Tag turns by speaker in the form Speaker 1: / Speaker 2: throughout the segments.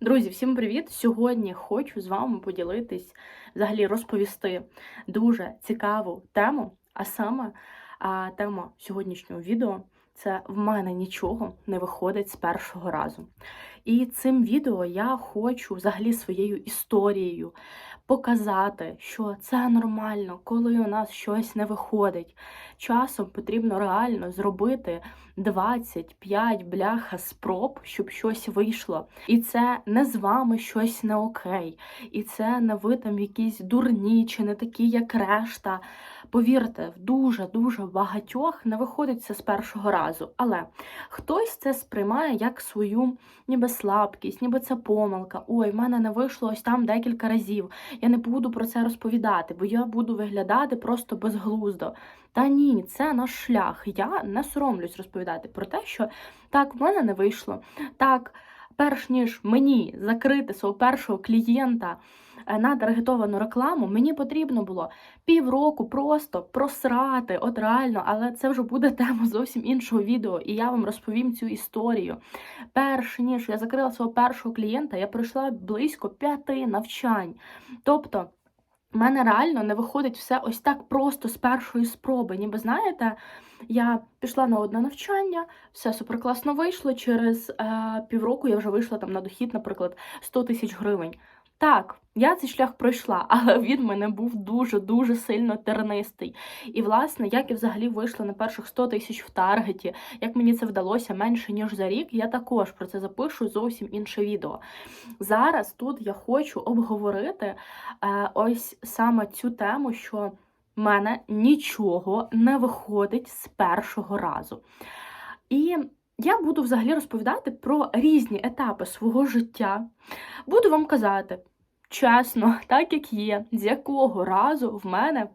Speaker 1: Друзі, всім привіт! Сьогодні хочу з вами поділитись, взагалі розповісти дуже цікаву тему. А саме а, тема сьогоднішнього відео це в мене нічого не виходить з першого разу. І цим відео я хочу взагалі своєю історією показати, що це нормально, коли у нас щось не виходить. Часом потрібно реально зробити 25 бляха спроб, щоб щось вийшло. І це не з вами щось не окей. І це не ви там якісь дурні чи не такі, як решта. Повірте, в дуже-дуже багатьох не виходить це з першого разу. Але хтось це сприймає як свою ніби слабкість, ніби це помилка. Ой, в мене не вийшло ось там декілька разів. Я не буду про це розповідати, бо я буду виглядати просто безглуздо. Та ні, це наш шлях. Я не соромлюсь розповідати про те, що так, в мене не вийшло. Так, перш ніж мені закрити свого першого клієнта е, на таргетовану рекламу, мені потрібно було півроку просто просрати, от реально, але це вже буде тема зовсім іншого відео, і я вам розповім цю історію. Перш ніж я закрила свого першого клієнта, я пройшла близько п'яти навчань. Тобто. Мене реально не виходить все ось так просто з першої спроби. Ніби знаєте, я пішла на одне навчання, все суперкласно вийшло. Через е, півроку я вже вийшла там на дохід, наприклад, 100 тисяч гривень. Так, я цей шлях пройшла, але він мене був дуже-дуже сильно тернистий. І, власне, як я взагалі вийшла на перших 100 тисяч в таргеті, як мені це вдалося менше, ніж за рік, я також про це запишу зовсім інше відео. Зараз тут я хочу обговорити е, ось саме цю тему, що в мене нічого не виходить з першого разу. І я буду взагалі розповідати про різні етапи свого життя. Буду вам казати чесно, так як є, з якого разу в мене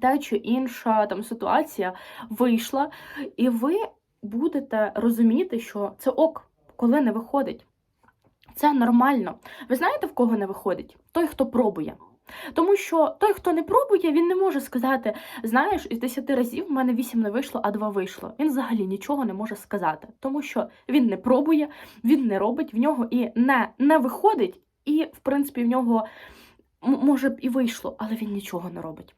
Speaker 1: та чи інша там ситуація вийшла, і ви будете розуміти, що це ок, коли не виходить. Це нормально. Ви знаєте, в кого не виходить? Той, хто пробує. Тому що той, хто не пробує, він не може сказати, знаєш, із 10 разів в мене 8 не вийшло, а 2 вийшло. Він взагалі нічого не може сказати, тому що він не пробує, він не робить, в нього і не, не виходить, і, в принципі, в нього може б і вийшло, але він нічого не робить.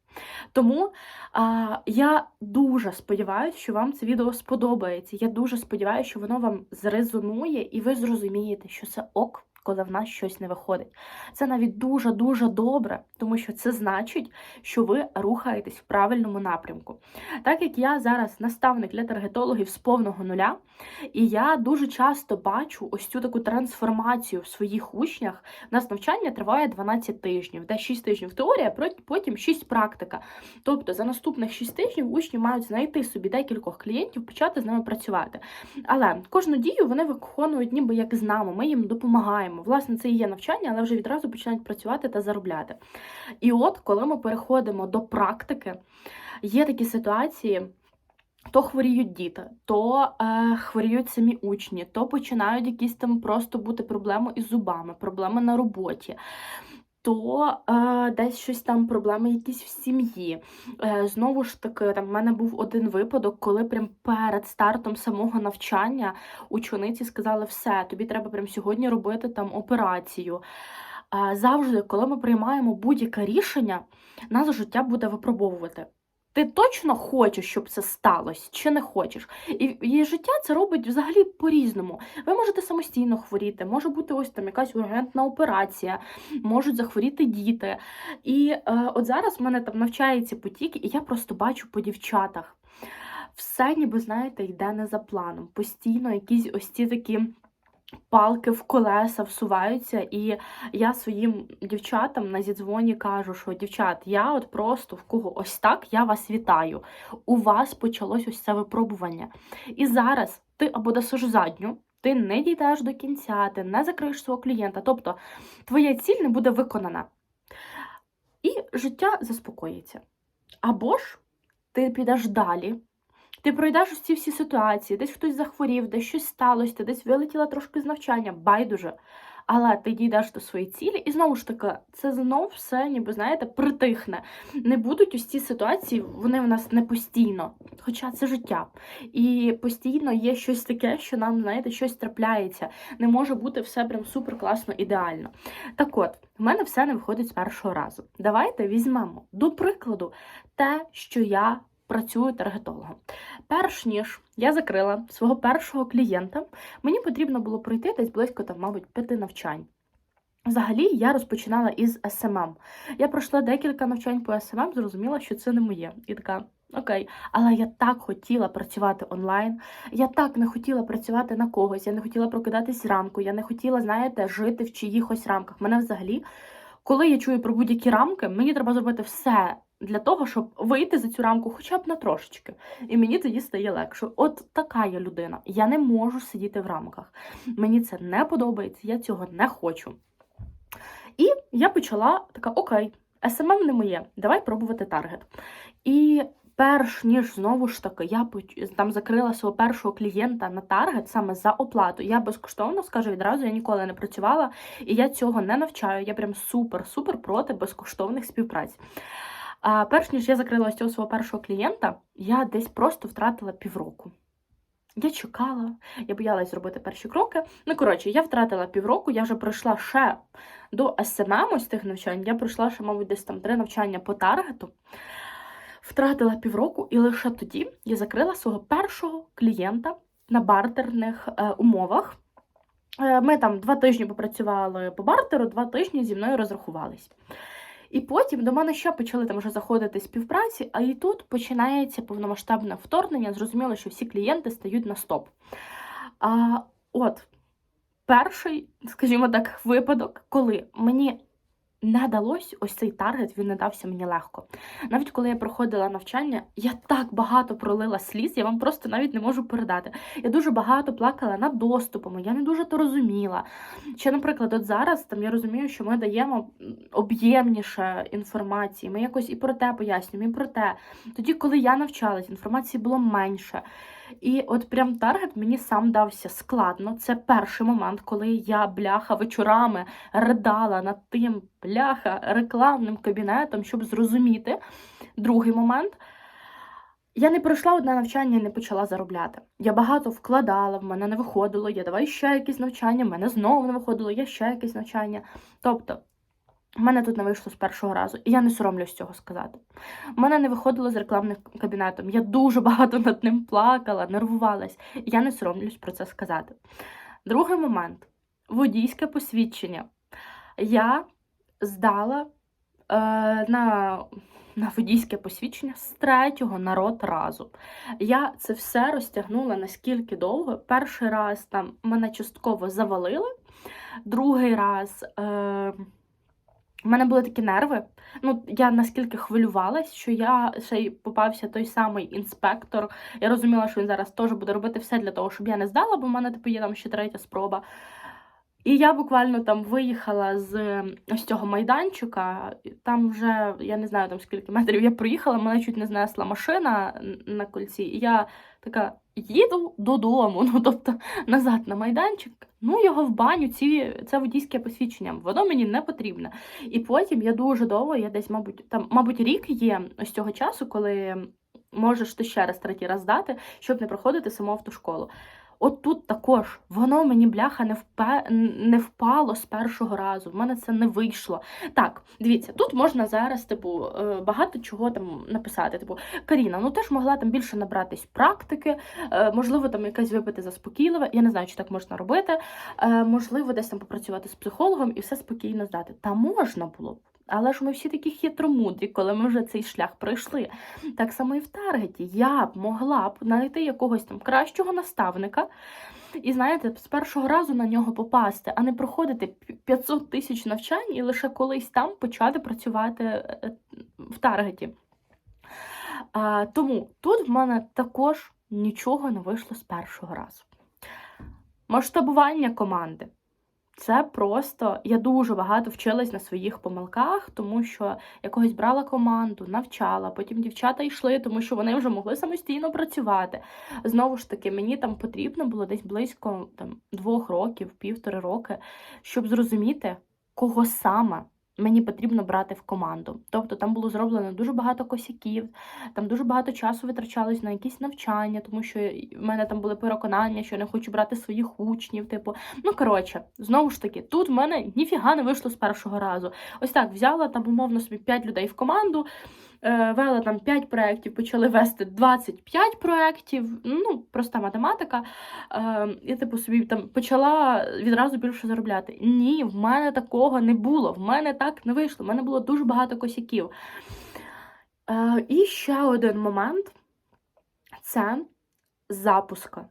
Speaker 1: Тому а, я дуже сподіваюся, що вам це відео сподобається. Я дуже сподіваюся, що воно вам зрезонує, і ви зрозумієте, що це ок коли в нас щось не виходить. Це навіть дуже-дуже добре, тому що це значить, що ви рухаєтесь в правильному напрямку. Так як я зараз наставник для таргетологів з повного нуля, і я дуже часто бачу ось цю таку трансформацію в своїх учнях. У нас навчання триває 12 тижнів, де 6 тижнів теорія, потім 6 практика. Тобто за наступних 6 тижнів учні мають знайти собі декількох клієнтів, почати з ними працювати. Але кожну дію вони виконують ніби як з нами, ми їм допомагаємо. Власне, це і є навчання, але вже відразу починають працювати та заробляти. І от, коли ми переходимо до практики, є такі ситуації. То хворіють діти, то е, хворіють самі учні, то починають якісь там просто бути проблеми із зубами, проблеми на роботі то е, десь щось там проблеми якісь в сім'ї. Е, Знову ж таки, там в мене був один випадок, коли прям перед стартом самого навчання учениці сказали, все, тобі треба прям сьогодні робити там операцію. Е, завжди, коли ми приймаємо будь-яке рішення, нас життя буде випробовувати. Ти точно хочеш, щоб це сталося, чи не хочеш? І, і життя це робить взагалі по-різному. Ви можете самостійно хворіти, може бути ось там якась ургентна операція, можуть захворіти діти. І е, от зараз в мене там навчається потік, і я просто бачу по дівчатах. Все, ніби, знаєте, йде не за планом. Постійно якісь ось ці такі палки в колеса всуваються, і я своїм дівчатам на зідзвоні кажу, що дівчат, я от просто в кого ось так я вас вітаю. У вас почалось ось це випробування. І зараз ти або дасиш задню. Ти не дійдеш до кінця, ти не закриєш свого клієнта. Тобто твоя ціль не буде виконана. І життя заспокоїться. Або ж ти підеш далі, ти пройдеш ці всі ситуації, десь хтось захворів, десь щось сталося, ти десь вилетіла трошки з навчання, байдуже. але ти дійдеш до своєї цілі, і знову ж таки, це знов все, ніби знаєте, притихне. Не будуть ці ситуації, вони в нас не постійно, хоча це життя. І постійно є щось таке, що нам, знаєте, щось трапляється. Не може бути все прям супер класно, ідеально. Так от, в мене все не виходить з першого разу. Давайте візьмемо до прикладу те, що я працюю таргетологом. Перш ніж я закрила свого першого клієнта, мені потрібно було пройти десь близько там, мабуть, п'яти навчань. Взагалі, я розпочинала із СММ. Я пройшла декілька навчань по СММ, зрозуміла, що це не моє. І така. Окей, але я так хотіла працювати онлайн. Я так не хотіла працювати на когось. Я не хотіла прокидатись зранку. Я не хотіла, знаєте, жити в чиїхось рамках. Мене взагалі, коли я чую про будь-які рамки, мені треба зробити все для того, щоб вийти за цю рамку хоча б на трошечки. І мені тоді стає легше. От така я людина. Я не можу сидіти в рамках. Мені це не подобається, я цього не хочу. І я почала така: окей, СММ не моє, давай пробувати таргет. І перш ніж знову ж таки я там закрила свого першого клієнта на таргет саме за оплату. Я безкоштовно скажу відразу, я ніколи не працювала, і я цього не навчаю. Я прям супер-супер проти безкоштовних співпраць. А перш ніж я закрила ось цього свого першого клієнта, я десь просто втратила півроку. Я чекала, я боялась зробити перші кроки. Ну, коротше, я втратила півроку, я вже пройшла ще до СММ ось тих навчань, я пройшла ще, мабуть, десь там три навчання по таргету. Втратила півроку, і лише тоді я закрила свого першого клієнта на бартерних е, умовах. Е, ми там два тижні попрацювали по бартеру, два тижні зі мною розрахувались. І потім до мене ще почали там вже заходити співпраці, а і тут починається повномасштабне вторгнення. Зрозуміло, що всі клієнти стають на стоп. А, От перший, скажімо так, випадок, коли мені не далось ось цей таргет, він не дався мені легко. Навіть коли я проходила навчання, я так багато пролила сліз, я вам просто навіть не можу передати. Я дуже багато плакала над доступами, я не дуже то розуміла. Ще, наприклад, от зараз там я розумію, що ми даємо об'ємніше інформації. Ми якось і про те пояснюємо, і про те. Тоді, коли я навчалась, інформації було менше. І от прям таргет мені сам дався складно. Це перший момент, коли я бляха вечорами ридала над тим бляха рекламним кабінетом, щоб зрозуміти. Другий момент. Я не пройшла одне навчання і не почала заробляти. Я багато вкладала, в мене не виходило, я давай ще якісь навчання, в мене знову не виходило, я ще якесь навчання. Тобто у мене тут не вийшло з першого разу, і я не соромлюсь цього сказати. У мене не виходило з рекламним кабінетом. Я дуже багато над ним плакала, нервувалась, я не соромлюсь про це сказати. Другий момент водійське посвідчення. Я здала е, на на водійське посвідчення з третього народ разу. Я це все розтягнула наскільки довго. Перший раз там мене частково завалили, другий раз. Е, у мене були такі нерви. Ну, я наскільки хвилювалась, що я ще й попався той самий інспектор. Я розуміла, що він зараз теж буде робити все для того, щоб я не здала, бо в мене типу є там ще третя спроба. І я буквально там виїхала з ось цього майданчика. Там вже я не знаю там скільки метрів я проїхала, мене чуть не знесла машина на кольці. І я така їду додому, ну тобто назад на майданчик. Ну, його в баню, ці це водійське посвідчення. Воно мені не потрібне. І потім я дуже довго, я десь, мабуть, там, мабуть, рік є ось цього часу, коли можеш ти ще раз третій раз здати, щоб не проходити саму автошколу. От тут також воно мені бляха не впе... не впало з першого разу. В мене це не вийшло. Так, дивіться, тут можна зараз, типу, е, багато чого там написати. Типу, Каріна, ну ти ж могла там більше набратись практики, е, можливо, там якась випити заспокійливе. Я не знаю, чи так можна робити. Е, можливо, десь там попрацювати з психологом і все спокійно здати. Та можна було б. Але ж ми всі такі хитромудрі, коли ми вже цей шлях пройшли. Так само і в таргеті. Я б могла б знайти якогось там кращого наставника і, знаєте, з першого разу на нього попасти, а не проходити 500 тисяч навчань і лише колись там почати працювати е, е, в таргеті. А, Тому тут в мене також нічого не вийшло з першого разу. Масштабування команди. Це просто я дуже багато вчилась на своїх помилках, тому що якогось брала команду, навчала. Потім дівчата йшли, тому що вони вже могли самостійно працювати. Знову ж таки, мені там потрібно було десь близько там двох років, півтори роки, щоб зрозуміти, кого саме мені потрібно брати в команду. Тобто там було зроблено дуже багато косяків, там дуже багато часу витрачалось на якісь навчання, тому що в мене там були переконання, що я не хочу брати своїх учнів. Типу, ну коротше, знову ж таки, тут в мене ніфіга не вийшло з першого разу. Ось так взяла там умовно собі 5 людей в команду. Е, Вела там 5 проєктів, почали вести 25 проєктів, ну, проста математика. Е, Я типу собі там почала відразу більше заробляти. Ні, в мене такого не було. В мене так не вийшло. В мене було дуже багато косяків. Е, І ще один момент це запуска.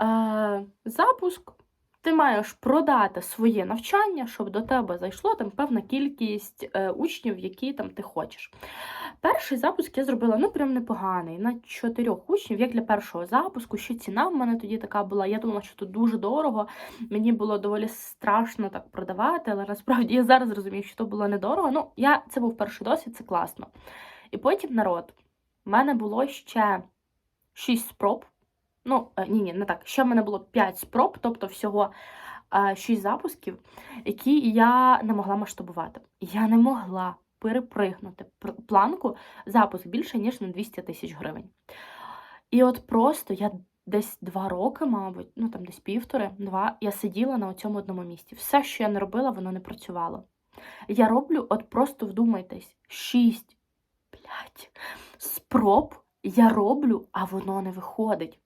Speaker 1: Е, Запуск. Ти маєш продати своє навчання, щоб до тебе зайшло там певна кількість е, учнів, які там ти хочеш. Перший запуск я зробила ну прям непоганий. На чотирьох учнів, як для першого запуску, ще ціна в мене тоді така була. Я думала, що тут дуже дорого. Мені було доволі страшно так продавати, але насправді я зараз розумію, що то було недорого. Ну, я це був перший досвід, це класно. І потім народ. в мене було ще 6 спроб. Ну, е, ні, ні, не так. Ще в мене було 5 спроб, тобто всього е, 6 запусків, які я не могла масштабувати. Я не могла перепригнути планку запуск більше, ніж на 200 тисяч гривень. І от просто я десь два роки, мабуть, ну там десь півтори, два, я сиділа на цьому одному місці. Все, що я не робила, воно не працювало. Я роблю, от просто вдумайтесь, 6, 5 спроб я роблю, а воно не виходить.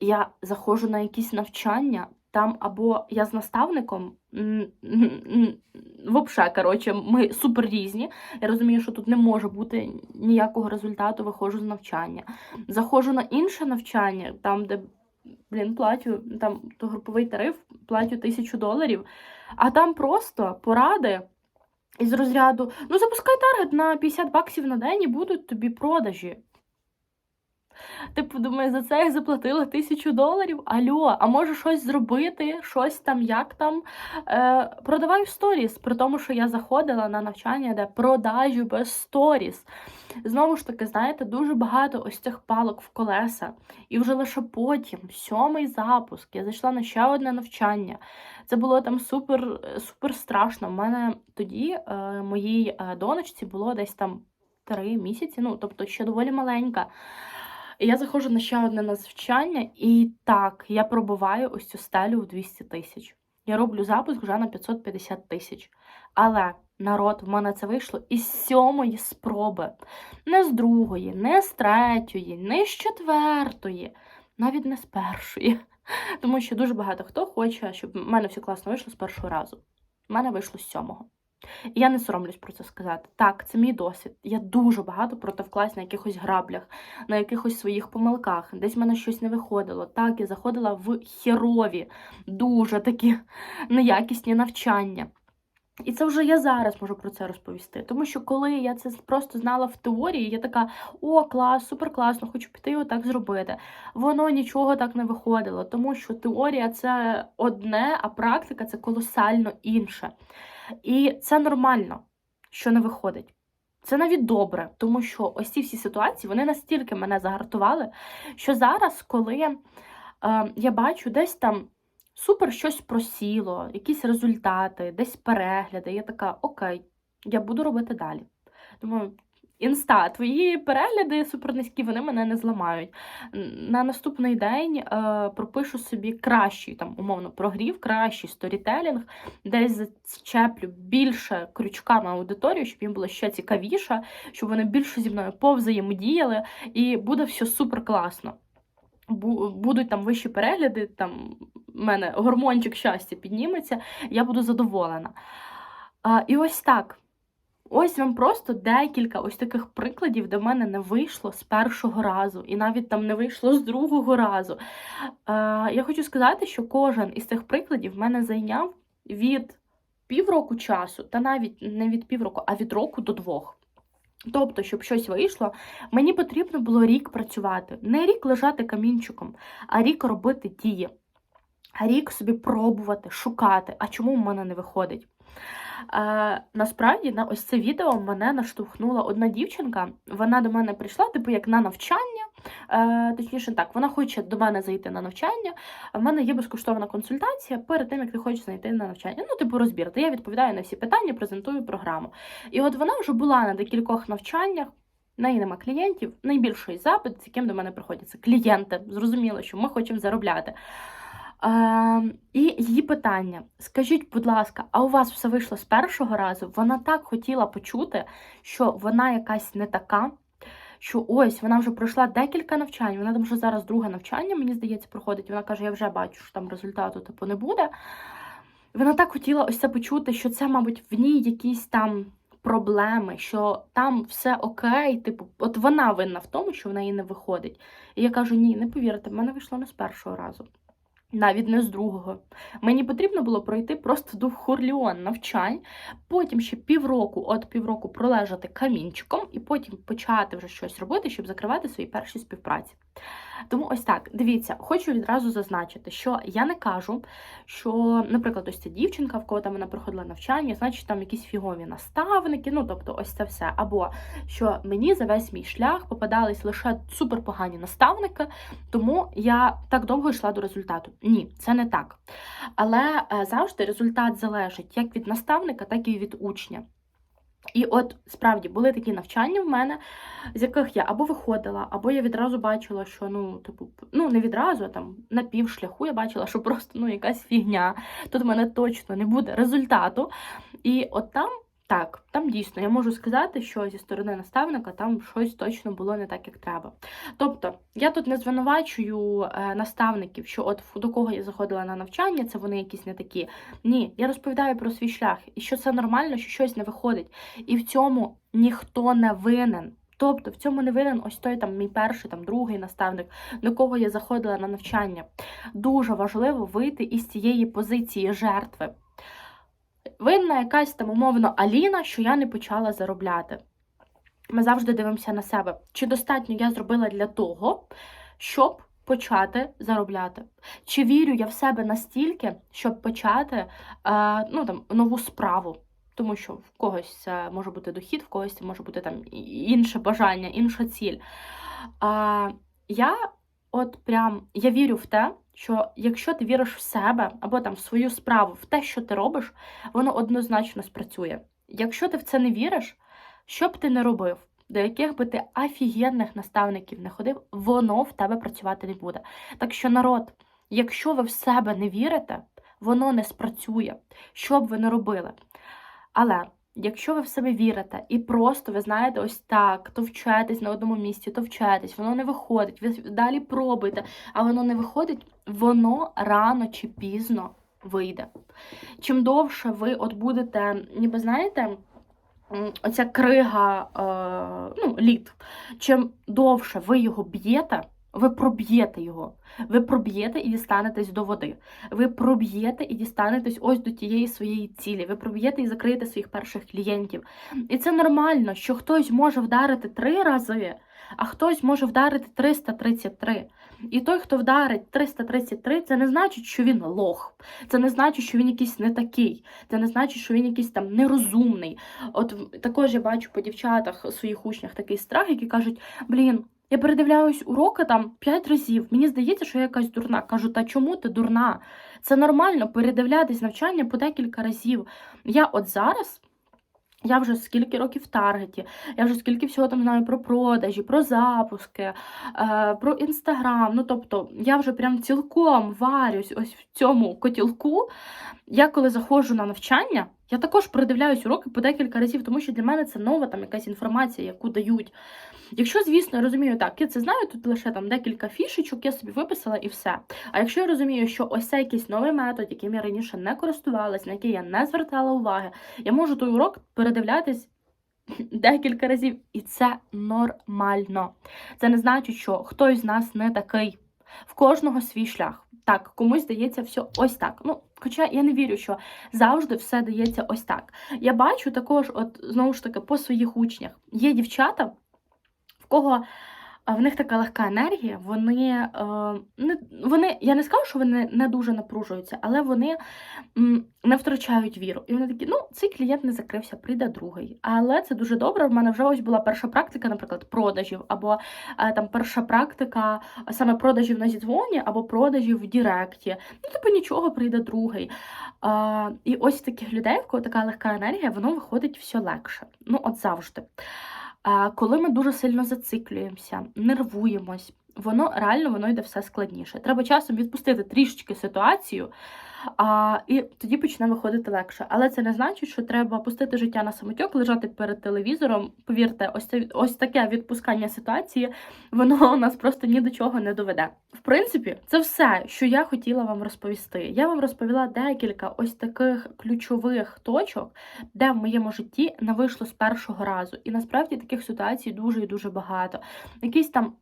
Speaker 1: Я заходжу на якісь навчання, там або я з наставником, вообще, коротше, ми супер різні. Я розумію, що тут не може бути ніякого результату, виходжу з навчання. Заходжу на інше навчання, там, де, блін, платю, там то груповий тариф, платю тисячу доларів, а там просто поради. Із розряду, ну запускай таргет на 50 баксів на день і будуть тобі продажі. Типу, думаю, за це я заплатила тисячу доларів. Альо, а може щось зробити, щось там, як там. Е, Продавай сторіс, при тому, що я заходила на навчання, де продажі без сторіс. Знову ж таки, знаєте, дуже багато ось цих палок в колеса. І вже лише потім, сьомий запуск, я зайшла на ще одне навчання. Це було там супер, супер страшно. У мене тоді е, моїй е, донечці було десь там три місяці, ну тобто ще доволі маленька. Я заходжу на ще одне навчання, і так, я пробиваю ось цю стелю в 200 тисяч. Я роблю запуск вже на 550 тисяч. Але народ, в мене це вийшло із сьомої спроби. Не з другої, не з третьої, не з четвертої, навіть не з першої. Тому що дуже багато хто хоче, щоб в мене все класно вийшло з першого разу. В мене вийшло з сьомого. І я не соромлюсь про це сказати. Так, це мій досвід. Я дуже багато протовклась на якихось граблях, на якихось своїх помилках. Десь в мене щось не виходило. Так, я заходила в херові, дуже такі неякісні навчання. І це вже я зараз можу про це розповісти. Тому що коли я це просто знала в теорії, я така: о, клас, супер класно, хочу піти і отак зробити. Воно нічого так не виходило, тому що теорія це одне, а практика це колосально інше. І це нормально, що не виходить. Це навіть добре, тому що ось ці всі ситуації вони настільки мене загартували, що зараз, коли е, я бачу десь там супер щось просіло, якісь результати, десь перегляди, я така, окей, я буду робити далі. Думаю, інста, твої перегляди супер низькі, вони мене не зламають. На наступний день е, пропишу собі кращий, там, умовно, прогрів, кращий сторітелінг, десь зачеплю більше крючками аудиторію, щоб їм було ще цікавіше, щоб вони більше зі мною повзаємодіяли, і буде все супер класно. Бу- Будуть там вищі перегляди, там в мене гормончик щастя підніметься, я буду задоволена. А, і ось так. Ось вам просто декілька ось таких прикладів, де в мене не вийшло з першого разу, і навіть там не вийшло з другого разу. Е, я хочу сказати, що кожен із цих прикладів в мене зайняв від півроку часу, та навіть не від півроку, а від року до двох. Тобто, щоб щось вийшло, мені потрібно було рік працювати. Не рік лежати камінчиком, а рік робити дії. рік собі пробувати, шукати, а чому в мене не виходить. Е, насправді на ось це відео мене наштовхнула одна дівчинка. Вона до мене прийшла, типу, як на навчання. Е, точніше, так, вона хоче до мене зайти на навчання. В мене є безкоштовна консультація перед тим, як ти хочеш зайти на навчання. Ну, типу, розбір. Де я відповідаю на всі питання, презентую програму. І от вона вже була на декількох навчаннях. Неї нема клієнтів. Найбільший запит, з яким до мене приходять, це клієнти. Зрозуміло, що ми хочемо заробляти. Е, і її питання: скажіть, будь ласка, а у вас все вийшло з першого разу? Вона так хотіла почути, що вона якась не така. Що ось вона вже пройшла декілька навчань, вона там вже зараз друге навчання, мені здається, проходить. Вона каже: я вже бачу, що там результату типу не буде. Вона так хотіла ось це почути, що це, мабуть, в ній якісь там проблеми, що там все окей, типу, от вона винна в тому, що в неї не виходить. І я кажу: ні, не повірте, в мене вийшло не з першого разу навіть не з другого. Мені потрібно було пройти просто до хорліон навчань, потім ще півроку, от півроку пролежати камінчиком, і потім почати вже щось робити, щоб закривати свої перші співпраці. Тому ось так, дивіться, хочу відразу зазначити, що я не кажу, що, наприклад, ось ця дівчинка, в кого там вона проходила навчання, значить там якісь фігові наставники, ну тобто, ось це все. Або що мені за весь мій шлях попадались лише суперпогані наставники, тому я так довго йшла до результату. Ні, це не так. Але е, завжди результат залежить як від наставника, так і від учня. І от справді були такі навчання в мене, з яких я або виходила, або я відразу бачила, що ну, типу, ну не відразу, а там на півшляху я бачила, що просто ну, якась фігня. Тут в мене точно не буде результату. І от там так, там дійсно я можу сказати, що зі сторони наставника там щось точно було не так, як треба. Тобто, я тут не звинувачую е, наставників, що от до кого я заходила на навчання, це вони якісь не такі. Ні, я розповідаю про свій шлях, і що це нормально, що щось не виходить. І в цьому ніхто не винен. Тобто в цьому не винен ось той там мій перший, там другий наставник, до кого я заходила на навчання. Дуже важливо вийти із цієї позиції жертви винна якась там умовно Аліна, що я не почала заробляти. Ми завжди дивимося на себе. Чи достатньо я зробила для того, щоб почати заробляти? Чи вірю я в себе настільки, щоб почати е, ну, там, нову справу? Тому що в когось це може бути дохід, в когось це може бути там інше бажання, інша ціль. А, Я от прям я вірю в те, що якщо ти віриш в себе або там в свою справу, в те, що ти робиш, воно однозначно спрацює. Якщо ти в це не віриш, що б ти не робив, до яких би ти офігенних наставників не ходив, воно в тебе працювати не буде. Так що, народ, якщо ви в себе не вірите, воно не спрацює, що б ви не робили. Але Якщо ви в себе вірите і просто ви знаєте, ось так, то вчетесь на одному місці, то вчетесь, воно не виходить, ви далі пробуйте, а воно не виходить, воно рано чи пізно вийде. Чим довше ви от будете, ніби знаєте, оця крига, е, ну, лід, чим довше ви його б'єте, ви проб'єте його. Ви проб'єте і дістанетесь до води. Ви проб'єте і дістанетесь ось до тієї своєї цілі. Ви проб'єте і закриєте своїх перших клієнтів. І це нормально, що хтось може вдарити три рази, а хтось може вдарити 333. І той, хто вдарить 333, це не значить, що він лох. Це не значить, що він якийсь не такий. Це не значить, що він якийсь там нерозумний. От також я бачу по дівчатах своїх учнях такий страх, які кажуть: блін. Я передивляюсь уроки там п'ять разів. Мені здається, що я якась дурна. Кажу, та чому ти дурна? Це нормально передивлятись навчання по декілька разів. Я от зараз. Я вже скільки років в таргеті, я вже скільки всього там знаю про продажі, про запуски, е, про інстаграм. Ну тобто я вже прям цілком варюсь ось в цьому котілку. Я коли заходжу на навчання, я також передивляюсь уроки по декілька разів, тому що для мене це нова там якась інформація, яку дають. Якщо, звісно, я розумію, так, я це знаю, тут лише там декілька фішечок, я собі виписала і все. А якщо я розумію, що ось це якийсь новий метод, яким я раніше не користувалась, на який я не звертала уваги, я можу той урок передивлятись. Декілька разів, і це нормально. Це не значить, що хтось з нас не такий. В кожного свій шлях. Так, комусь дається все ось так. Ну, Хоча я не вірю, що завжди все дається ось так. Я бачу також, от знову ж таки, по своїх учнях є дівчата, в кого в них така легка енергія, вони, е, не, вони, я не скажу, що вони не дуже напружуються, але вони не втрачають віру. І вони такі, ну, цей клієнт не закрився, прийде другий. Але це дуже добре. В мене вже ось була перша практика, наприклад, продажів, або е, там перша практика саме продажів на зідзвоні, або продажів в Діректі. Ну, типу, нічого, прийде другий. А, і ось таких людей, в кого така легка енергія, воно виходить все легше. Ну, от завжди. Коли ми дуже сильно зациклюємося, нервуємось, воно реально воно йде все складніше. Треба часом відпустити трішечки ситуацію, а, і тоді почне виходити легше. Але це не значить, що треба пустити життя на самотьок, лежати перед телевізором. Повірте, ось це ось таке відпускання ситуації, воно нас просто ні до чого не доведе. В принципі, це все, що я хотіла вам розповісти. Я вам розповіла декілька ось таких ключових точок, де в моєму житті не вийшло з першого разу. І насправді таких ситуацій дуже і дуже багато. Якісь там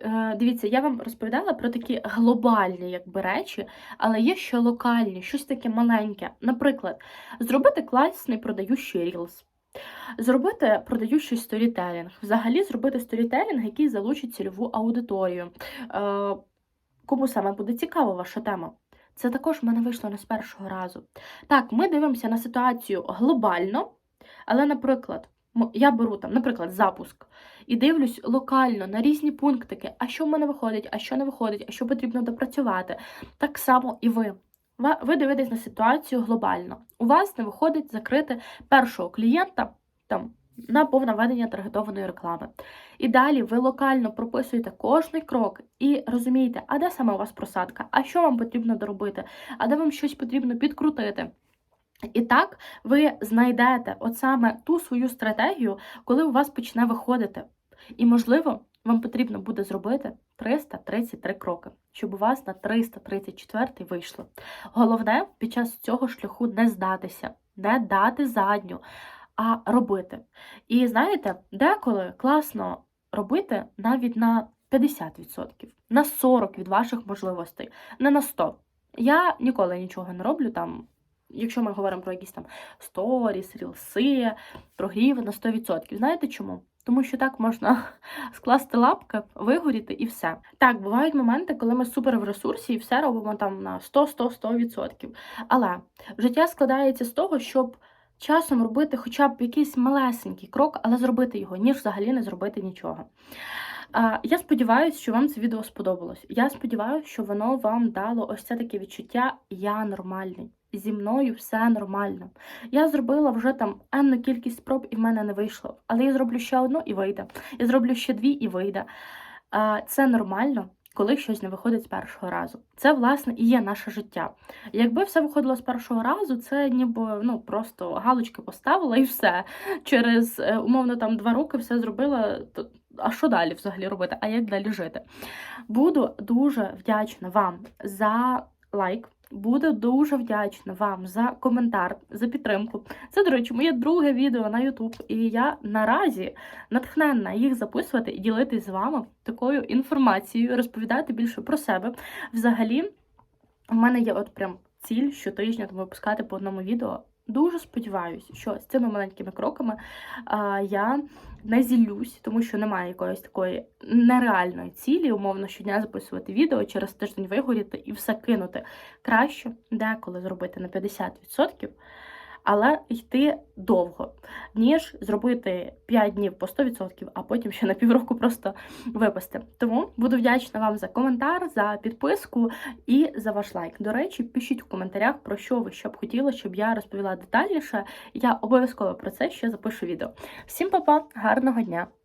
Speaker 1: е, дивіться, я вам розповідала про такі глобальні якби речі, але є ще локальні, щось таке маленьке. Наприклад, зробити класний продаючий рілс. Зробити продаючий сторітелінг, взагалі зробити сторітелінг, який залучить цільову аудиторію. Е, Кому саме буде цікава ваша тема? Це також в мене вийшло не з першого разу. Так, ми дивимося на ситуацію глобально, але, наприклад, я беру там, наприклад, запуск і дивлюсь локально на різні пунктики, а що в мене виходить, а що не виходить, а що потрібно допрацювати. Так само і ви. Ви дивитесь на ситуацію глобально. У вас не виходить закрити першого клієнта там на повне ведення таргетованої реклами. І далі ви локально прописуєте кожний крок і розумієте, а де саме у вас просадка, а що вам потрібно доробити, а де вам щось потрібно підкрутити. І так ви знайдете от саме ту свою стратегію, коли у вас почне виходити. І, можливо, вам потрібно буде зробити 333 кроки, щоб у вас на 334 вийшло. Головне під час цього шляху не здатися, не дати задню, а робити. І знаєте, деколи класно робити навіть на 50%, на 40% від ваших можливостей, не на 100%. Я ніколи нічого не роблю там. Якщо ми говоримо про якісь там сторіс, рілси, прогріви на 100%. Знаєте чому? Тому що так можна скласти лапки, вигоріти і все. Так, бувають моменти, коли ми супер в ресурсі і все робимо там на 100-100-100%. Але життя складається з того, щоб часом робити хоча б якийсь малесенький крок, але зробити його, ніж взагалі не зробити нічого. Я сподіваюся, що вам це відео сподобалось. Я сподіваюся, що воно вам дало ось це таке відчуття Я нормальний. Зі мною все нормально. Я зробила вже там енну кількість спроб, і в мене не вийшло. Але я зроблю ще одну і вийде. Я зроблю ще дві і вийде. Це нормально, коли щось не виходить з першого разу. Це, власне, і є наше життя. Якби все виходило з першого разу, це ніби ну просто галочки поставила і все. Через е, умовно там два роки все зробила. То а що далі взагалі робити? А як далі жити? Буду дуже вдячна вам за лайк. Буду дуже вдячна вам за коментар, за підтримку. Це, до речі, моє друге відео на YouTube, і я наразі натхненна їх записувати і ділитись з вами такою інформацією, розповідати більше про себе. Взагалі, у мене є от прям ціль щотижня там випускати по одному відео. Дуже сподіваюся, що з цими маленькими кроками а, я не зіллюсь, тому що немає якоїсь такої нереальної цілі, умовно щодня записувати відео, через тиждень вигоріти і все кинути. Краще деколи зробити на 50%, але йти довго, ніж зробити 5 днів по 100%, а потім ще на півроку просто випасти. Тому буду вдячна вам за коментар, за підписку і за ваш лайк. До речі, пишіть в коментарях, про що ви ще б хотіли, щоб я розповіла детальніше. Я обов'язково про це ще запишу відео. Всім па-па, гарного дня!